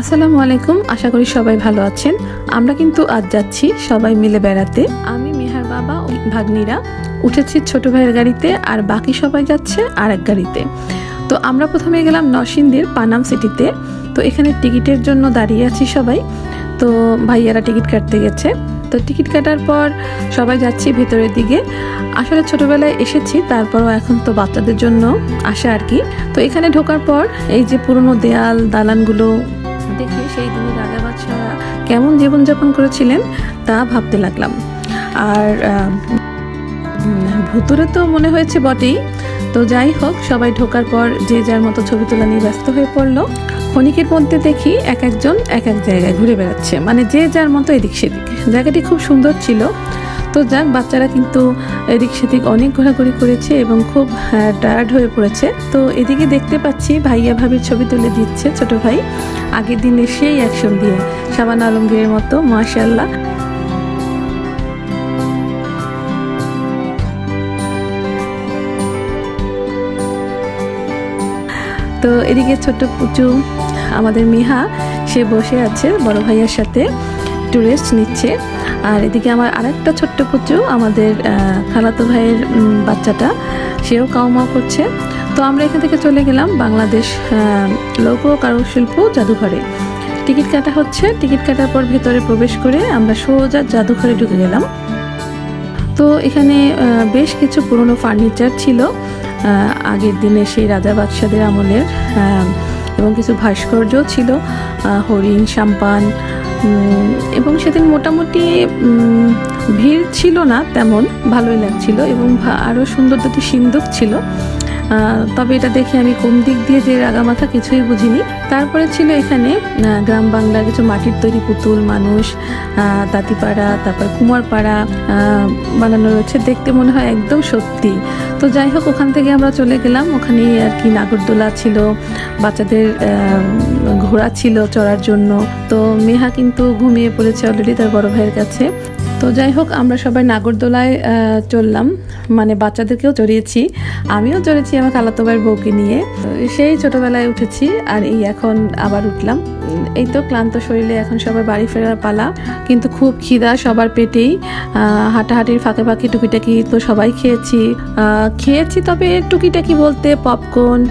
আসসালামু আলাইকুম, আশা করি সবাই ভালো আছেন। আমরা কিন্তু আজ যাচ্ছি সবাই মিলে বেড়াতে। আমি মেহার বাবা ও ভাগ্নিরা। উঠেছি ছোট ভাইয়ের গাড়িতে, আর বাকি সবাই যাচ্ছে আর এক গাড়িতে। তো আমরা প্রথমে গেলাম নরসিংদীর পানাম সিটিতে। তো এখানে টিকিটের জন্য দাঁড়িয়ে আছি সবাই। তো ভাইয়ারা টিকিট কাটতে গেছে। তো টিকিট কাটার পর সবাই যাচ্ছি ভেতরের দিকে। আসলে ছোটবেলায় এসেছি, তারপরও এখন তো বাচ্চাদের জন্য আসা আর কি। তো এখানে ঢোকার পর এই যে পুরনো দেয়াল, দালানগুলো দেখে সেই দিনে রাজা বাদশাহরা কেমন জীবনযাপন করেছিলেন তা ভাবতে লাগলাম। আর ভুতুরে তো মনে হয়েছে বটেই। তো যাই হোক, সবাই ঢোকার পর যে যার মতো ছবি তোলা নিয়ে ব্যস্ত হয়ে পড়ল, ক্ষণিকের মধ্যে দেখি এক একজন এক এক জায়গায় ঘুরে বেড়াচ্ছে। মানে যে যার মতো এদিক সেদিক। জায়গাটি খুব সুন্দর ছিল। তো যাক, বাচ্চারা কিন্তু এদিক সেদিক অনেক ঘোরাঘুরি করেছে এবং খুব টায়ার্ড হয়ে পড়েছে। তো এদিকে দেখতে পাচ্ছি ভাইয়া ভাবির ছবি তুলে দিচ্ছে ছোট ভাই। আগের দিনে সেই অ্যাকশন দিয়ে শাবান আলমগীরের মতো মাশাল্লাহ তো এদিকে ছোট্ট পুচু, আমাদের মিহা, সে বসে আছে বড় ভাইয়ের সাথে। একটু রেস্ট নিচ্ছে। আর এদিকে আমার আরেকটা ছোট্ট পুচু, আমাদের খালাতো ভাইয়ের বাচ্চাটা, সেও কাউমাও করছে। তো আমরা এখান থেকে চলে গেলাম বাংলাদেশ লোক কারুশিল্প জাদুঘরে। টিকিট কাটা হচ্ছে। টিকিট কাটার পর ভেতরে প্রবেশ করে আমরা সোজা জাদুঘরে ঢুকে গেলাম। তো এখানে বেশ কিছু পুরনো ফার্নিচার ছিল। আগের দিনে সেই রাজা বাদশাদের আমলের এবং কিছু ভাস্কর্য ছিল হরিণ, সাম্পান এবং সেদিন মোটামুটি ভিড় ছিল না তেমন, ভালোই লাগছিল এবং আরও সুন্দর দুটি সিন্দুক ছিল। তবে এটা দেখে আমি কোন দিক দিয়ে যে রাগামাথা কিছুই বুঝিনি। তারপরে ছিল এখানে গ্রাম বাংলার কিছু মাটির তৈরি পুতুল, মানুষ তাঁতিপাড়া, তারপর কুমারপাড়া বানানো রয়েছে দেখতে মনে হয় একদম সত্যি। তো যাই হোক, ওখান থেকে আমরা চলে গেলাম। ওখানে আর কি নাগরদোলা ছিল। বাচ্চাদের ঘোড়া ছিল চড়ার জন্য। তো মেহা কিন্তু ঘুমিয়ে পড়েছে অলরেডি তার বড় ভাইয়ের কাছে। তো যাই হোক, আমরা সবাই নাগরদোলায় চললাম। মানে বাচ্চাদেরকেও চড়িয়েছি। আমিও চড়েছি আমার খালাতো ভাইয়ের বউকে নিয়ে। সেই ছোটবেলায় উঠেছি আর এই এখন আবার উঠলাম। এই তো ক্লান্ত শরীরে এখন সবাই বাড়ি ফেরার পালা। কিন্তু খুব খিদা সবার পেটেই। হাঁটাহাঁটির ফাঁকে ফাঁকে টুকিটাকি তো সবাই খেয়েছি। খেয়েছি তবে টুকিটাকি বলতে পপকর্ন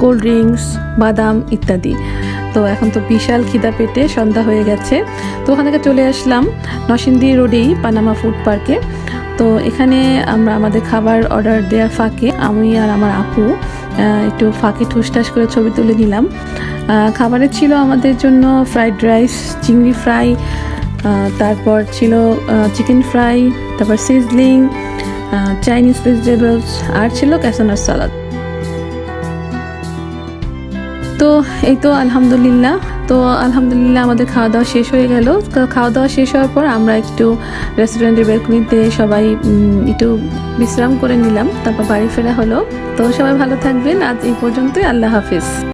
কোল্ড ড্রিঙ্কস বাদাম ইত্যাদি। তো এখন তো বিশাল খিদা পেটে সন্ধ্যা হয়ে গেছে। তো ওখান থেকে চলে আসলাম নরসিংদী রোডেই পানামা ফুড পার্কে। তো এখানে আমরা আমাদের খাবার অর্ডার দেওয়ার ফাঁকে আমি আর আমার আপু একটু ফাঁকে ঠুসঠাস করে ছবি তুলে নিলাম। খাবারে ছিল আমাদের জন্য ফ্রাইড রাইস, চিংড়ি ফ্রাই তারপর ছিল চিকেন ফ্রাই, তারপর সিজলিং চাইনিজ ভেজিটেবলস, আর ছিল ক্যাসানার সালাদ। তো এই তো আলহামদুলিল্লাহ। তো আলহামদুলিল্লাহ আমাদের খাওয়া দাওয়া শেষ হয়ে গেল। তো খাওয়া দাওয়া শেষ হওয়ার পর আমরা একটু রেস্টুরেন্টের বেলকনিতে সবাই একটু বিশ্রাম করে নিলাম। তারপর বাড়ি ফেরা হলো। তো সবাই ভালো থাকবেন। আজ এই পর্যন্তই। আল্লাহ হাফিজ।